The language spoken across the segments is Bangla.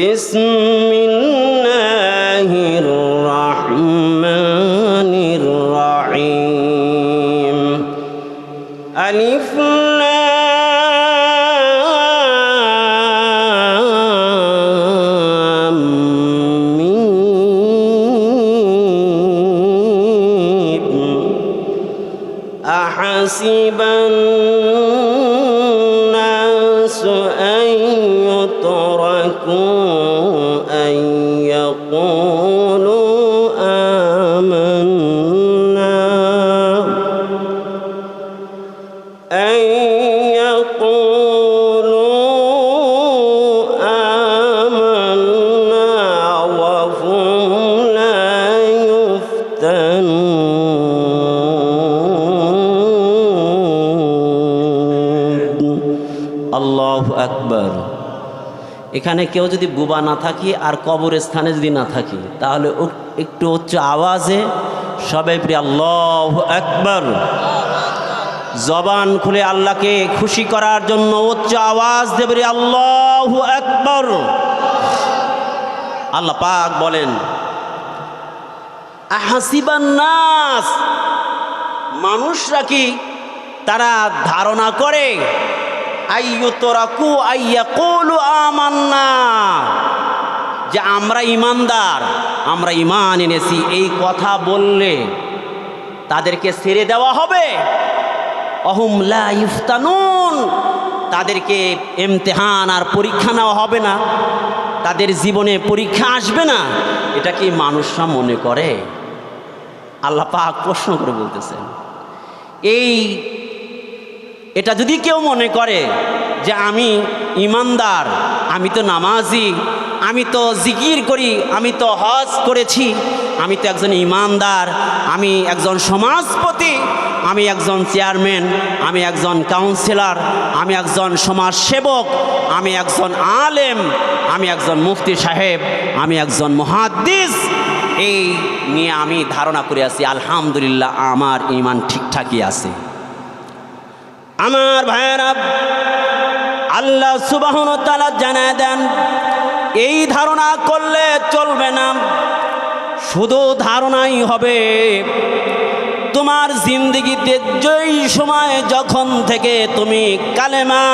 بسم এখানে কেউ যদি বুবা না থাকি আর কবর স্থানে যদি না থাকি, তাহলে একটু উচ্চ আওয়াজে সবাই প্রিয় আল্লাহ একবার জবান খুলে আল্লাহকে খুশি করার জন্য উচ্চ আওয়াজ দেবে আল্লাহ আকবর। আল্লাহ পাক বলেন নাস। মানুষরা কি তারা ধারণা করে? আমান্না। যে আমরা ইমানদার, আমরা ইমান এনেছি, এই কথা বললে তাদেরকে ছেড়ে দেওয়া হবে। অহুম লা ইফতানুন। তাদেরকে ইমতিহান আর পরীক্ষা নেওয়া হবে না। তাদের জীবনে পরীক্ষা আসবে না। এটা কি মানুষরা মনে করে? আল্লাহ পাক প্রশ্ন করে বলতেছেন, এই এটা যদি কেউ মনে করে যে আমি ইমানদার, আমি তো নামাজি, আমি তো জিকির করি, আমি তো হজ করেছি, আমি তো একজন ইমানদার, আমি একজন সমাজপতি, আমি একজন চেয়ারম্যান, আমি একজন কাউন্সিলর আমি একজন সমাজসেবক, আমি একজন আলেম, আমি একজন মুফতি সাহেব, আমি একজন মহাদ্দিস, এই নিয়ে আমি ধারণা করে আছি, আলহামদুলিল্লাহ আমার ইমান ঠিকঠাকই আছে। আমার ভাইয়েরা আল্লাহ সুবাহন তালা জানায় দেন, এই ধারণা করলে চলবে না। শুধু ধারণাই হবে, তোমার জিন্দগিতে যেই সময় যখন থেকে তুমি কালেমা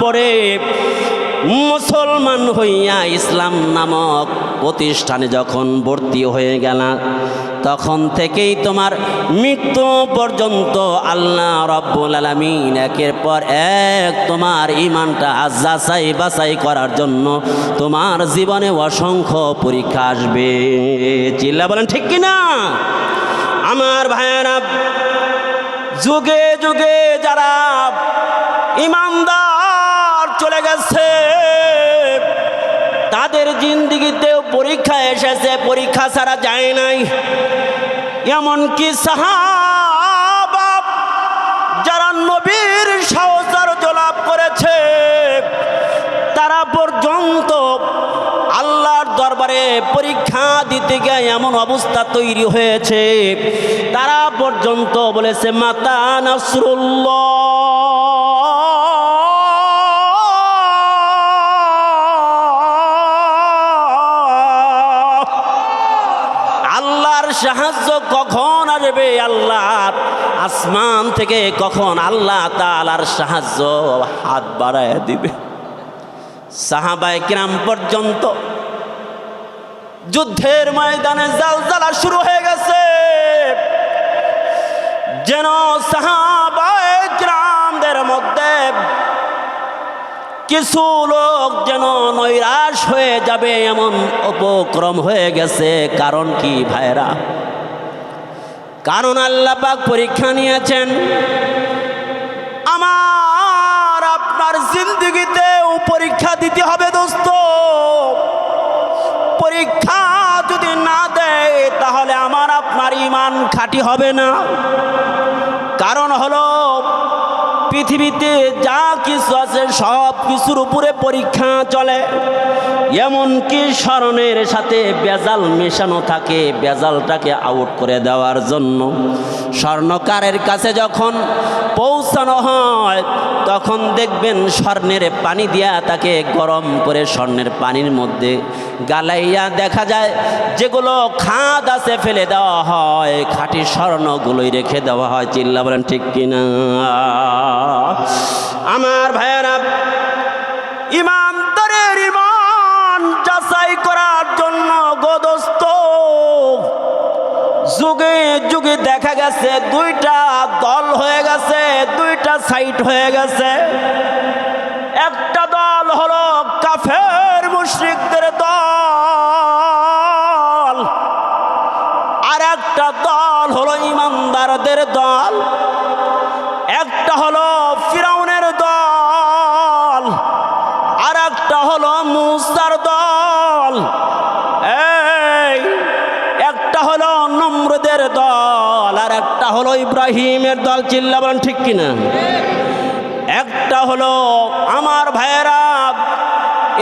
পড়ে, মুসলমান হইয়া ইসলাম নামক প্রতিষ্ঠানে যখন ভর্তি হয়ে গেল তখন থেকেই তোমার মৃত্যু পর্যন্ত আল্লাহ রব্বুল আলমিন একের পর এক তোমার ইমানটা যাচাই বাছাই করার জন্য তোমার জীবনে অসংখ্য পরীক্ষা আসবে। চিল্লা বলেন, ঠিক কিনা? আমার ভাইয়েরা, যুগে যুগে যারা ইমানদার চলে গেছে তাদের জিন্দিগিতেও পরীক্ষা এসেছে, পরীক্ষা ছাড়া যায় নাই। এমনকি সাহাবা যারা নবীর সহচার জলাপ করেছে, তারা পর্যন্ত আল্লাহর দরবারে পরীক্ষা দিতে গিয়ে এমন অবস্থা তৈরি হয়েছে। তারা পর্যন্ত বলেছে, মাতা নাসরুল্লাহ। সাহায্য কখন আসবে আল্লাহ? আসমান থেকে কখন আল্লাহ তালার সাহায্য? হাত বাড়ায় দিবে। সাহাবায় কিরাম পর্যন্ত যুদ্ধের ময়দানে জালজালা শুরু হয়ে গেছে। যেন সাহাবায় কিছু লোক যেন নৈরাশ হয়ে যাবে এমন উপক্রম হয়ে গেছে। কারণ কি ভাইরা কারণ আল্লাহ পাক পরীক্ষা নিয়েছেন। আমার আপনার জিন্দগিতেও পরীক্ষা দিতে হবে দোস্ত। পরীক্ষা যদি না দেয়, তাহলে আমার আপনার ইমান খাঁটি হবে না। কারণ হলো পৃথিবীতে যা কিছু আছে সব কিছুর উপরে পরীক্ষা চলে। এমনকি স্মরণের সাথে বেজাল মেশানো থাকে, বেজালটাকে আউট করে দেওয়ার জন্য। স্বর্ণকারের কাছে যখন পৌঁছানো হয়, তখন দেখবেন স্বর্ণের পানি দিয়া তাকে গরম করে স্বর্ণের পানির মধ্যে গালাইয়া দেখা যায়, যেগুলো খাদ আছে ফেলে দেওয়া হয়, খাঁটি স্বর্ণগুলোই রেখে দেওয়া হয়। চিল্লা বলেন, ঠিক কিনা? আমার ভাইয়েরা ইমানদারের যুগে দেখা গেছে, দুইটা দল হয়ে গেছে, দুইটা সাইড হয়ে গেছে। একটা দল হলো কাফের মুশরিকদের দল, আর একটা দল হলো ইমানদারদের দল, একটা হলো ফিরাউনের দল, আর একটা হলো মুসার দল। ইব্রাহিমের দল চিল্লা বলেন, ঠিক কিনা? একটা হলো আমার ভাইয়েরা,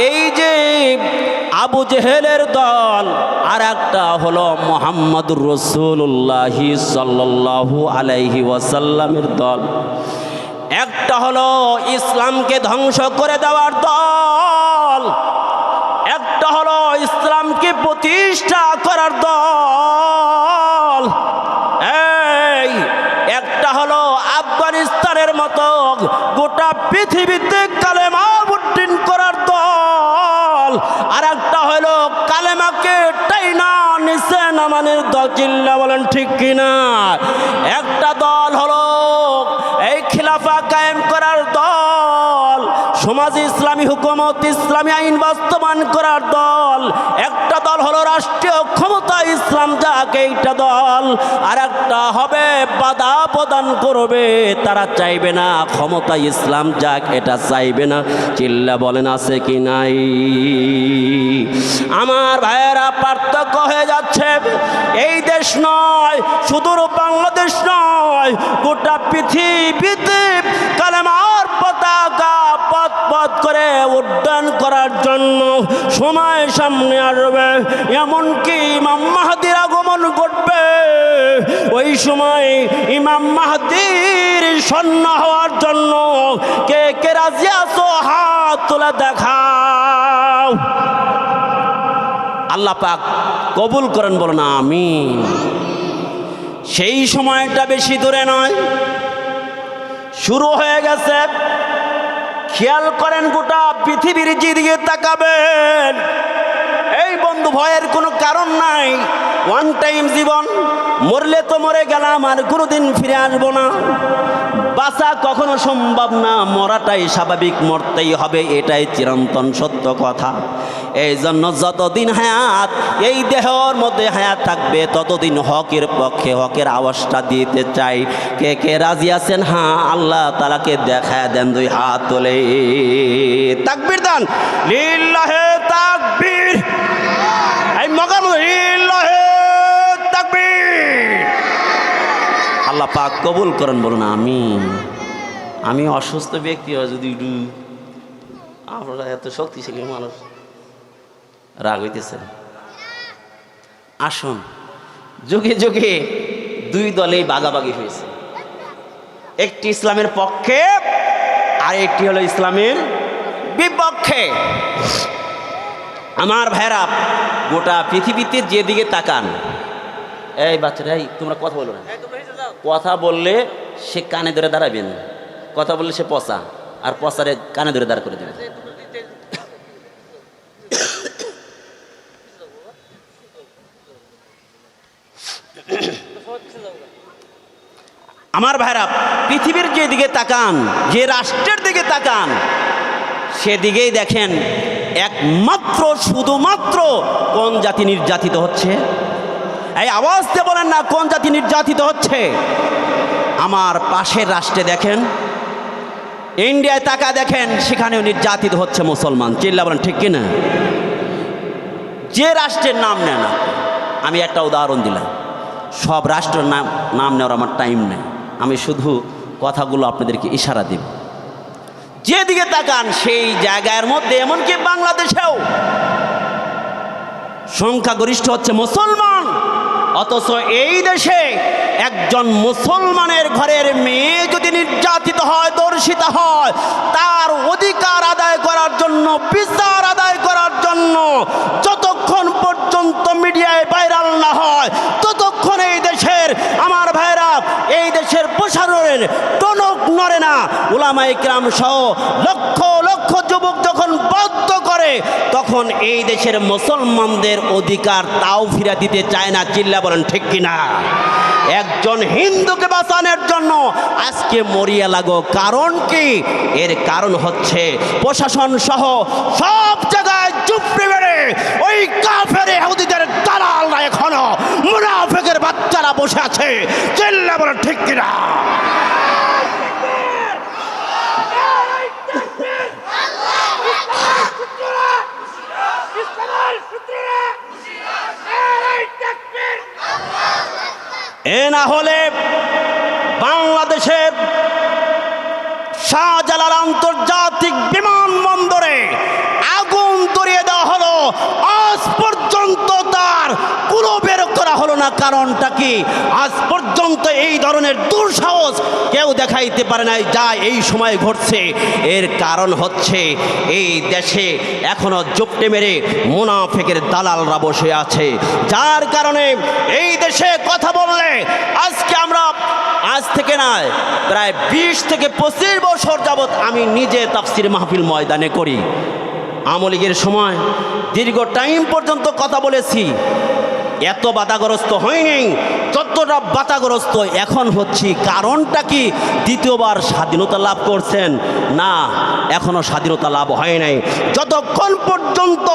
এই যে আবু জেহেলের দল, আর একটা হলো মোহাম্মদ রসুল্লাহি সাল্লাল্লাহু আলাইহি ওয়াসাল্লামের দল। একটা হলো ইসলামকে ধ্বংস করে দেওয়ার দল। একটা হলো ইসলামকে প্রতিষ্ঠা করার দল এই একটা হলো আফগানিস্তানের মতো গোটা পৃথিবীতে কালেমা উদ্দিন করার দল। আর একটা হলো কালেমাকে টাইনা নিচে নামানের দল। চিল্লা বলেন ঠিক কিনা? একটা দল হলো এই খিলাফা কায়েম করার দল, সমাজ ইসলামী হুকুমত, ইসলামী আইন বাস্তবায়ন করার দল। একটা দল হলো রাষ্ট্রীয় ক্ষমতা, ইসলাম যাক এইটা দল। আর একটা হবে বাধা প্রদান করবে, তারা চাইবে না ক্ষমতা ইসলাম যাক, এটা চাইবে না। চিল্লা বলেন, আছে কি নাই? আমার ভাইয়েরা, পার্থক্য হয়ে যাচ্ছে। এই দেশ নয় সুদূর বাংলাদেশ নয়, গোটা পৃথিবীতে উড্ডয়ন করার জন্য সময় সামনে আসবে। এমনকি ইমাম মাহাদির আগমন ঘটবে। ওই সময় ইমাম মাহাদির সন্ন হওয়ার জন্য কে কে রাজি আছো? হাত তুলে দেখাও। আল্লাহ পাক কবুল করেন বলো না আমি সেই সময়টা বেশি দূরে নয়। শুরু হয়ে গেছে খেয়াল করেন গোটা পৃথিবীর জিরিয়ে তাকাবেন। এই বন্ধু ভয়ের কোনো কারণ নাই। ওয়ান টাইম জীবন, মরলে তো মরে গেলাম আর কোনোদিন ফিরে আসব না। বাঁচা কখনো সম্ভব না, মরাটাই স্বাভাবিক, মরতেই হবে, এটাই চিরন্তন সত্য কথা। এই জন্য যতদিন হায়াত, এই দেহর মধ্যে হায়াত থাকবে, ততদিন হকের পক্ষে হকের আওয়াজটা দিতে চাই। কে কে রাজি আছেন? হ্যাঁ আল্লাহ তালাকে দেখায় দেন দুই হাত তোলে। তাকবির দান। লিল্লাহে তাকবীর। এই মধ্যে লিল্লাহে তাকবীর। আল্লাহ পাক কবুল করেন, বলুন আমি আমি অসুস্থ ব্যক্তি হয় যদি আপনারা এত শক্তিশালী মানুষ। রাগ হইতেছে আসুন যুগে যুগে দুই দলেই বাগাবাগি হয়েছে। একটি ইসলামের পক্ষে আর একটি হলো ইসলামের বিপক্ষে। আমার ভাইরা গোটা পৃথিবীতে যেদিকে তাকান এই বাচ্চারা এই তোমরা কথা বলো না। কথা বললে সে কানে ধরে দাঁড়াবেন কথা বললে সে পচা আর পচারে কানে ধরে দাঁড় করে দেবে আমার ভাইরা, পৃথিবীর যে দিকে তাকান, যে রাষ্ট্রের দিকে তাকান, সেদিকেই দেখেন একমাত্র, শুধুমাত্র কোন জাতি নির্যাতিত হচ্ছে? এই আওয়াজ দিয়ে বলেন না, কোন জাতি নির্যাতিত হচ্ছে? আমার পাশের রাষ্ট্রে দেখেন, ইন্ডিয়ায় তাকা দেখেন, সেখানেও নির্যাতিত হচ্ছে মুসলমান। চিল্লা বলেন, ঠিক কিনা? যে রাষ্ট্রের নাম নেন না আমি একটা উদাহরণ দিলাম। সব রাষ্ট্রের নাম নাম নেওয়ার আমার টাইম নেই। আমি শুধু কথাগুলো আপনাদেরকে ইশারা দিব। যেদিকে তাকান, সেই জায়গার মধ্যে, এমনকি বাংলাদেশেও সংখ্যাগরিষ্ঠ হচ্ছে মুসলমান। অথচ এই দেশে একজন মুসলমানের ঘরের মেয়ে যদি নির্যাতিত হয়, দর্শিত হয়, তার অধিকার আদায় করার জন্য বিচার আদায় করার জন্য যতক্ষণ পর্যন্ত মিডিয়ায় ভাইরাল না হয় ততক্ষণ এই দেশের আমার ভাইরা এই দেশের টনক নড়ে না। ওলামা ইকরাম সহ লক্ষ লক্ষ যুবক যখন বদ্ধ করে, তখন এই দেশের মুসলমানদের অধিকার তাও ফিরে দিতে চায় না। চিল্লা বলেন, ঠিক কিনা? একজন হিন্দুকে বাঁচানোর জন্য আজকে মরিয়া লাগো। কারণ কি? এর কারণ হচ্ছে প্রশাসন সহ সব জায়গায় চুপড়ে বেড়ে ওই কাফের ইহুদিদের দালালরা এখনও মুনাফেকের বাচ্চারা বসে আছে। চিল্লা বলে, ঠিক কিনা? এ না হলে বাংলাদেশের শাহজালাল আন্তর্জাতিক বিমানবন্দরে আগুন ধরিয়ে দেওয়া হলো। আজ পর্যন্ত তার হলো না কারণটা কি? আজ পর্যন্ত এই ধরনের দুঃসাহস কেউ দেখাইতে পারে নাই, যা এই সময় ঘটছে। এর কারণ হচ্ছে, এই দেশে এখনও জপটে মেরে মুনাফেকের দালালরা বসে আছে। যার কারণে এই দেশে কথা বললে আজকে আমরা, আজ থেকে নয় প্রায় বিশ থেকে পঁচিশ বছর যাবৎ আমি নিজে তাফসির মাহফিল ময়দানে করি। আমলিগের সময় দীর্ঘ টাইম পর্যন্ত কথা বলেছি। এত বাধাগ্রস্ত হয়নি যতটা বাধাগ্রস্ত, এখন হচ্ছি কারণটা কি? দ্বিতীয়বার স্বাধীনতা লাভ করছেন। না, এখনও স্বাধীনতা লাভ হয় নাই। যতক্ষণ পর্যন্ত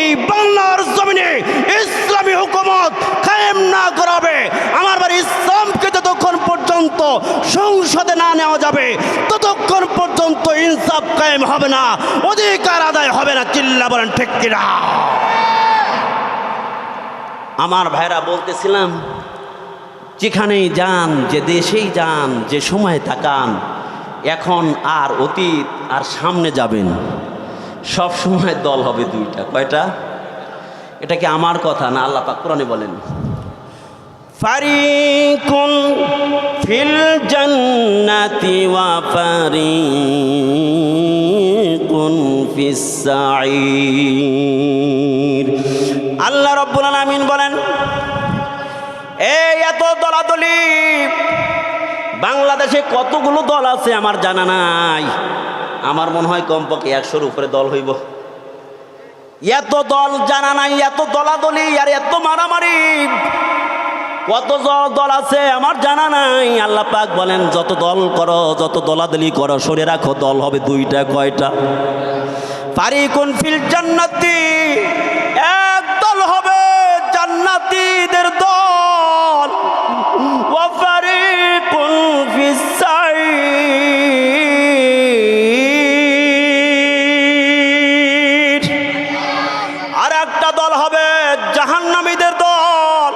এই বাংলার জমিনে ইসলামী হুকুমত কায়েম না করাবে, আমার বাড়ি ইসলামকে যতক্ষণ পর্যন্ত সংসদে না নেওয়া যাবে, ততক্ষণ পর্যন্ত ইনসাফ কায়েম হবে না, অধিকার আদায় হবে না, চিল্লা বলেন ঠিক কিনা? আমার ভাইরা বলতেছিলাম, যেখানেই যান, যে দেশেই যান, যে সময় তাকান, এখন আর অতীত আর সামনে যাবেন। সব সময় দল হবে দুইটা। কয়টা? এটা কি আমার কথা না আল্লাহ পাক কোরআনে বলেন? ফারিকুন ফিল জান্নাতি ওয়া ফারিকুন ফিস সাঈর। আল্লাহ রব্বুল আলামিন বলেন, এই এত দলাদলি, বাংলাদেশে কতগুলো দল আছে আমার জানা নাই। আমার মনে হয় কমপক্ষে একশোর উপরে দল হইব। এত দল জানা নাই, এত দলাদলি আর এত মারামারি। কত দল আছে আমার জানা নাই। আল্লাহ পাক বলেন, যত দল করো, যত দলাদলি করো, সরে রাখো, দল হবে দুইটা, কয়টা? পারি কোন ফিল জান্নাতি। ওয়া ফারিকুন ফিস সাঈর আর একটা দল হবে জাহান্নামীদের দল।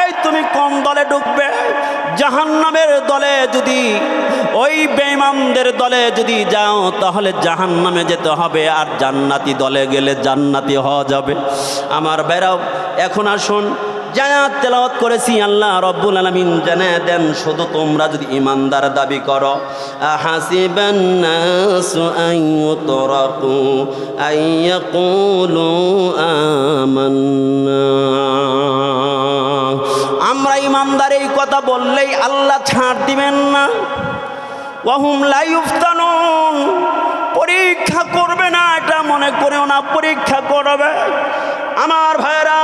এই তুমি কোন দলে ঢুকবে? জাহান্নামের দলে যদি, ওই বেঈমানদের দলে যদি যাও, তাহলে জাহান্নামে যেতে হবে। আর জান্নাতি দলে গেলে জান্নাতি হওয়া যাবে। আমার বেরাও এখন আসুন জায়াত তেলাওয়াত করেছি, আল্লাহ রব্বুল আলামিন জানা দেন, শুধু তোমরা যদি ইমানদার দাবি করো। আমান্না। আমরা ইমানদার, এই কথা বললেই আল্লাহ ছাড় দিবেন না। ওয়াহুম লাইফতানুন পরীক্ষা করবে না, এটা মনে করেও না, পরীক্ষা করবে। আমার ভাইরা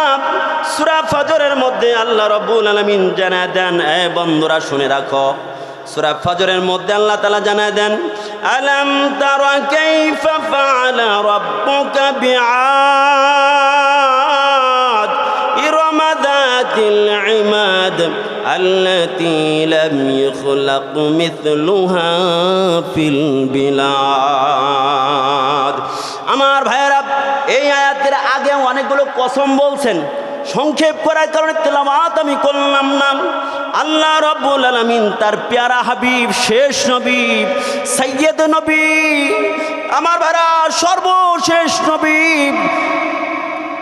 সুরা ফজরের মধ্যে আল্লাহ রব্বুল আলমিন জানা দেন এ বন্ধুরা শুনে রাখো সুরা ফজরের মধ্যে আল্লাহ তালা জানা দেন আলম তারা কাইফা ফাআলা রাব্বুকা বিআদ إرم ذات العماد التي لم يخلق مثلها في البلاد আমার ভাইয়েরা এই আয়াতের আগে অনেকগুলো কসম বলছেন। সংক্ষেপ করার কারণে তেলামাত আমি করলাম না। আল্লাহ রব্বুল আলমিন তার পেয়ারা হাবিব, শেষ নবী সৈয়দ নবী, আমার ভাড়া সর্বশেষ নবী।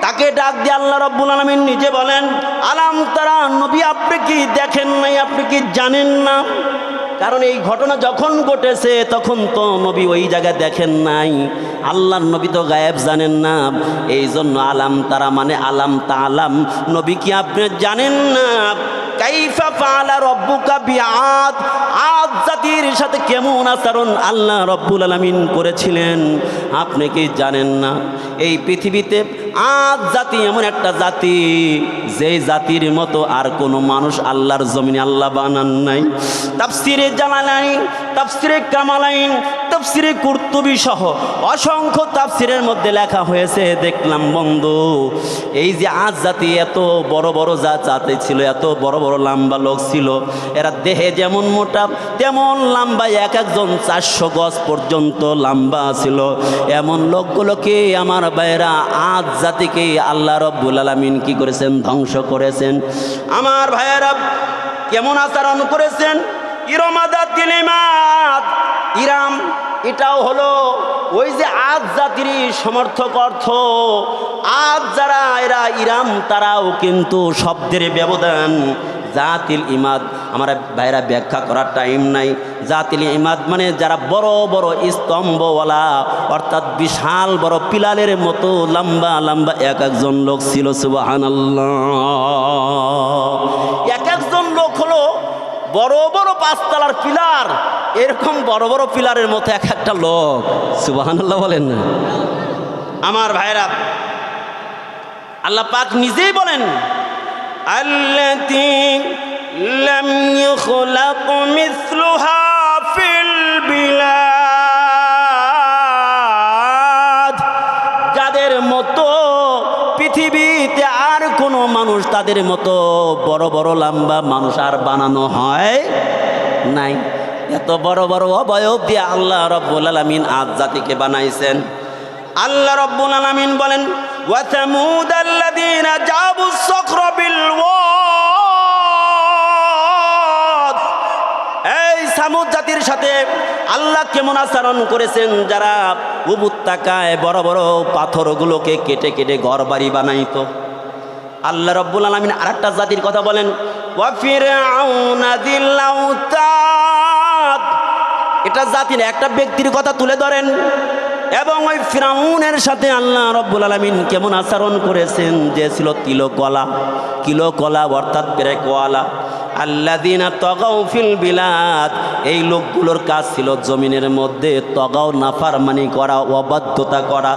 তাকে ডাক দিয়ে আল্লাহ রব্বুল আলমিন নিজে বলেন, আলাম তারা নবী, আপনি কি দেখেন নাই? আপনি কি জানেন না? কারণ এই ঘটনা যখন ঘটেছে, তখন তো নবী ওই জায়গায় দেখেন নাই। আল্লাহর নবী তো গায়েব জানেন না। এই জন্য আলাম তারা মানে আলাম তা আলাম নবী কি আপনি জানেন না? কাইফা ফালা রব্বুকা বিআদ? আদ জাতির সাথে কেমন আচরণ আল্লাহ রব্বুল আলামিন করেছিলেন? আপনি কি জানেন না? এই পৃথিবীতে আজ জাতি এমন একটা জাতি, যে জাতির মতো আর কোনো মানুষ আল্লাহর জমিনে আল্লাহ বানান নাই। তাফসিরে জালালাইন তাফসিরে কামালাইন, তাফসিরে কুর্তুবি সহ অসংখ্য তাফসিরের মধ্যে লেখা হয়েছে, দেখলাম বন্ধু, এই যে আজ জাতি এত বড় বড় যা জাতি ছিল, এত বড় বড় লম্বা লোক ছিল, এরা দেহে যেমন মোটা, তেমন লম্বা এক একজন চারশো গজ পর্যন্ত লম্বা ছিল। এমন লোকগুলোকে আমার বাইরা আজ জাতিকে আল্লাহ রব্বুল আলমিন কি করেছেন? ধ্বংস করেছেন। আমার ভাইয়েরা কেমন আচরণ করেছেন? ইরমাদা তিলিমাত। ইরাম, এটাও হলো ওই যে আজ জাতির সমর্থক অর্থ। আজ যারা এরা ইরাম, তারাও কিন্তু শব্দের ব্যবধান। জাতিল ইমাদ, আমার ভাইরা ব্যাখ্যা করার টাইম নাই। জাতিল ইমাদ মানে যারা বড় বড় স্তম্ভওয়ালা, অর্থাৎ বিশাল বড় পিলালের মতো লম্বা লম্বা এক একজন লোক ছিল সুবাহান এক একজন লোক হলো বড় বড় পাঁচতলার পিলার এরকম বড় বড় পিলারের মতো এক একটা লোক সুবাহান বলেন না আমার ভাইরা আল্লাহ পাক নিজেই বলেন التي لم يخلق مثلها মানুষ তাদের মতো বড় বড় লম্বা মানুষ আর বানানো হয় নাই। এত বড় বড় অবয়ব দিয়ে আল্লাহ রব্বুল আলমিন আজ জাতিকে বানাইছেন। আল্লাহ রব্বুল আলমিন বলেন এই জাতির সাথে আল্লাহ কেমন আচরণ করেছেন যারা উপত্যকায় বড় বড় পাথরগুলোকে কেটে কেটে ঘর বাড়ি বানাইতো। আল্লাহ রব্বুল আলমিন আর একটা জাতির কথা বলেন। এটা জাতির একটা ব্যক্তির কথা তুলে ধরেন, এবং ওই ফ্রাউনের সাথে আল্লাহ রব্বুল আলমিন কেমন আচরণ করেছেন যে ছিল তিলকলা কিলোকলা অর্থাৎ পেরেকওয়ালা আল্লাদিনা তগাও ফিল বিলাদ। এই লোকগুলোর কাজ ছিল জমিনের মধ্যে তগাও নাফারমানি করা, অবাধ্যতা করা।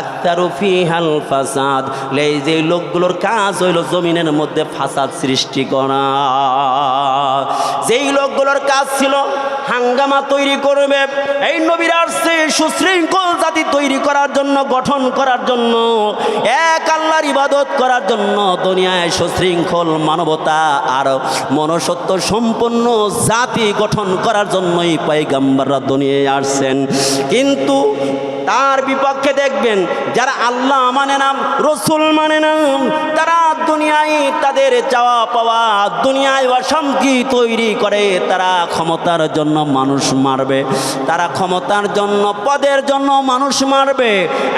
আক্তারু ফিহাল ফাসাদ। এই যে লোকগুলোর কাজ হইল জমিনের মধ্যে ফাসাদ সৃষ্টি করা। যেই লোকগুলোর কাজ ছিল হাঙ্গামা তৈরি করবে, এই নবীর আসছে সুশৃঙ্খল জাতি তৈরি করার জন্য, গঠন করার জন্য, এক আল্লাহর ইবাদত করার জন্য দুনিয়ায় সুশৃঙ্খল মানবতা আর মনসত্ব সম্পন্ন জাতি গঠন করার জন্যই পাইগাম্বাররা দুনিয়ায় আসছেন। কিন্তু তার বিপক্ষে দেখবেন যারা আল্লাহ মানে না রসুল মানে না তারা দুনিয়ায় তাদের চাওয়া পাওয়া, দুনিয়ায় অশান্তি তৈরি করে, তারা ক্ষমতার জন্য মানুষ মারবে, তারা ক্ষমতার জন্য, পদের জন্য মানুষ মারবে,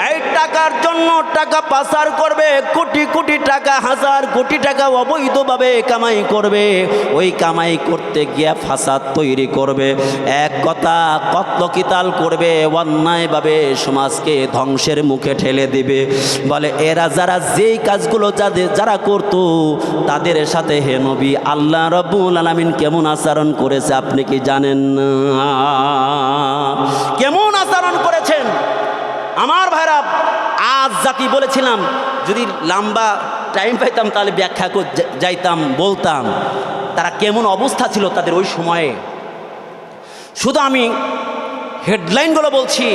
এই টাকার জন্য টাকা পাচার করবে, কোটি কোটি টাকা, হাজার কোটি টাকা অবৈধভাবে কামাই করবে, ওই কামাই করতে গিয়ে ফাসাদ তৈরি করবে, এক কথা কত কিতাল করবে, অন্যায়ভাবে সমাজকে ধ্বংসের মুখে ঠেলে দিবে। বলে, এরা যারা যেই কাজগুলো যাদের যারা করতো, তাদের সাথে হে নবী, আল্লাহ রব্বুল আলমিন কেমন আচরণ করেছে আপনি কি জানেন কেমন আচরণ করেছেন? আমার ভাইরা, আজ জাতি বলেছিলাম, যদি লম্বা টাইম পাইতাম, তাহলে ব্যাখ্যা যাইতাম, বলতাম। তারা কেমন অবস্থা ছিল তাদের ওই সময়ে। শুধু আমি হেডলাইনগুলো বলছি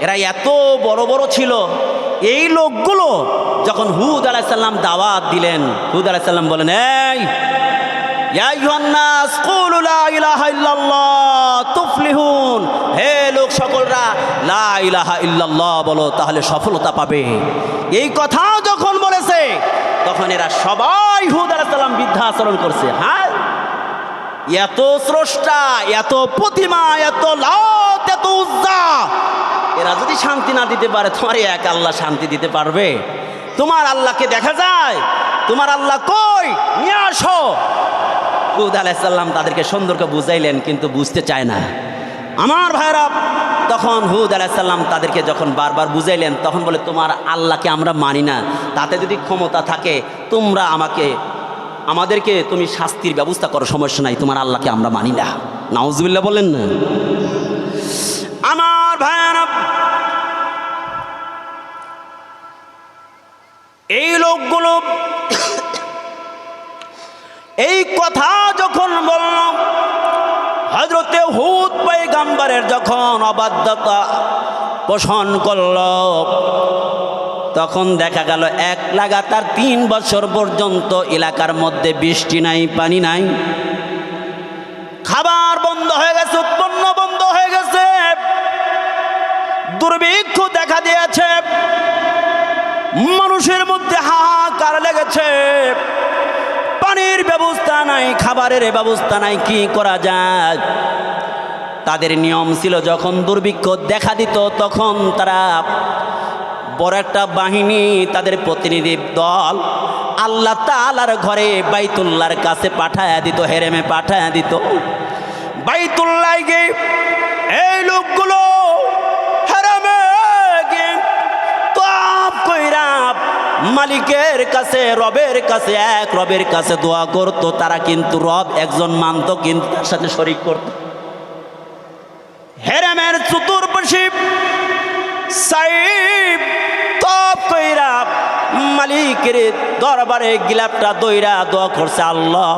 এরা এত বড় বড় ছিল। এই লোকগুলো যখন হুদ আলাইসাল্লাম দাওয়াত দিলেন, হুদ আলাইসাল্লাম বলেন, এই হে লোক সকলরা, লা ইলাহা ইল্লাল্লাহ বলো, তাহলে সফলতা পাবে। এই কথাও যখন বলেছে, তখন এরা সবাই হুদ আলাইহিস সালাম বৃদ্ধা আচরণ করছে। হ্যাঁ? এত স্রষ্টা, এত প্রতিমা, এত লাত এত উজ্জা এরা যদি শান্তি না দিতে পারে তোমার এক আল্লাহ শান্তি দিতে পারবে। তোমার আল্লাহকে দেখা যায়, তোমার আল্লাহ কই? নিয়ে আসো। হুদ আলাইসাল্লাম তাদেরকে সুন্দরকে বুঝাইলেন, কিন্তু বুঝতে চায় না। আমার ভাইরা তখন হুদ আলাইসাল্লাম তাদেরকে যখন বারবার বুঝাইলেন, তখন বলে, তোমার আল্লাহকে আমরা মানি না। তাতে যদি ক্ষমতা থাকে, তোমরা আমাকে, আমাদেরকে তুমি শাস্তির ব্যবস্থা করো, সমস্যা নাই। তোমার আল্লাহকে আমরা মানি না। নাউজুবিল্লাহ বলেন না। ভাইরা এই লোকগুলো এই কথা যখন বললাম হজরতে হুদ গাম্বারের যখন অবাধ্যতা পোষণ করল, তখন দেখা গেল এক লাগাতার তিন বছর পর্যন্ত এলাকার মধ্যে বৃষ্টি নাই, পানি নাই। খাবার বন্ধ হয়ে গেছে। দুর্ভিক্ষ দেখা দিয়েছে। মানুষের মধ্যে হাহাকার লেগেছে। পানির ব্যবস্থা নাই, খাবারের ব্যবস্থা নাই, কি করা যায়? তাদের নিয়ম ছিল, যখন দুর্ভিক্ষ দেখা দিত, তখন তারা বড় একটা বাহিনী, তাদের প্রতিনিধি দল আল্লাহ তালার ঘরে বাইতুল্লার কাছে পাঠায়া দিত, হেরেমে পাঠায়া দিত। বাইতুল্লাহ গিয়ে এই লোকগুলো মালিকের কাছে, রবের কাছে, এক রবের কাছে দোয়া করত, তারা কিন্তু রব একজন মানত, কিন্তু তার সাথে শরিক করত। হেরেমের চতুর্পাশে সাইব তপ কইরা মালিকের দরবারে গিলাপটা দইরা দোয়া করছে, আল্লাহ,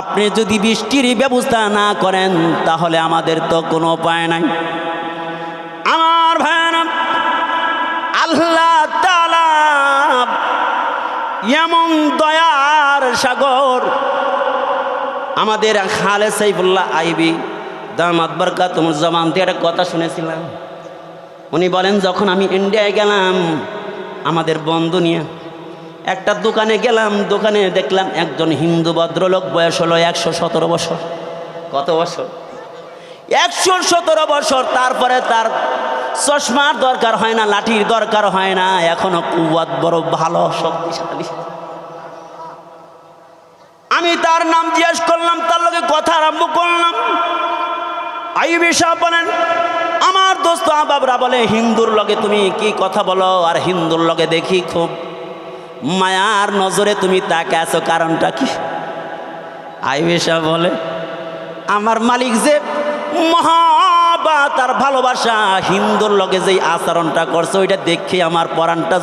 আপনি যদি বৃষ্টির ব্যবস্থা না করেন, তাহলে আমাদের তো কোনো উপায় নাই। এমন দয়ার সাগর। আমাদের খালে সাইফুল্লাহ আইবি দামাত বরকা তোমার জমান দিয়ে একটা কথা শুনেছিলাম। উনি বলেন, যখন আমি ইন্ডিয়ায় গেলাম, আমাদের বন্ধু নিয়ে একটা দোকানে গেলাম, দোকানে দেখলাম একজন হিন্দু ভদ্রলোক বয়স হলো একশো সতেরো বছর। কত বছর? একশো সতেরো বছর, তারপরে তার চশমার দরকার হয় না, লাঠির দরকার হয় না, এখনও কুয়াত বড় ভালো, শক্তিশালী। আমি তার নাম জিজ্ঞেস করলাম, তার লগে কথা আরম্ভ করলাম। বলেন, আমার দোস্ত আবাবরা বলে, হিন্দুর লগে তুমি কি কথা বলো? আর হিন্দুর লগে দেখি খুব মায়ার নজরে তুমি তাকে আছো, কারণটা কি? আইবি বলে, আমার মালিক যে মহাবা তার ভালোবাসা হিন্দুর লগে যেই আচরণটা করছে ওইটা দেখে আমার পরাণটা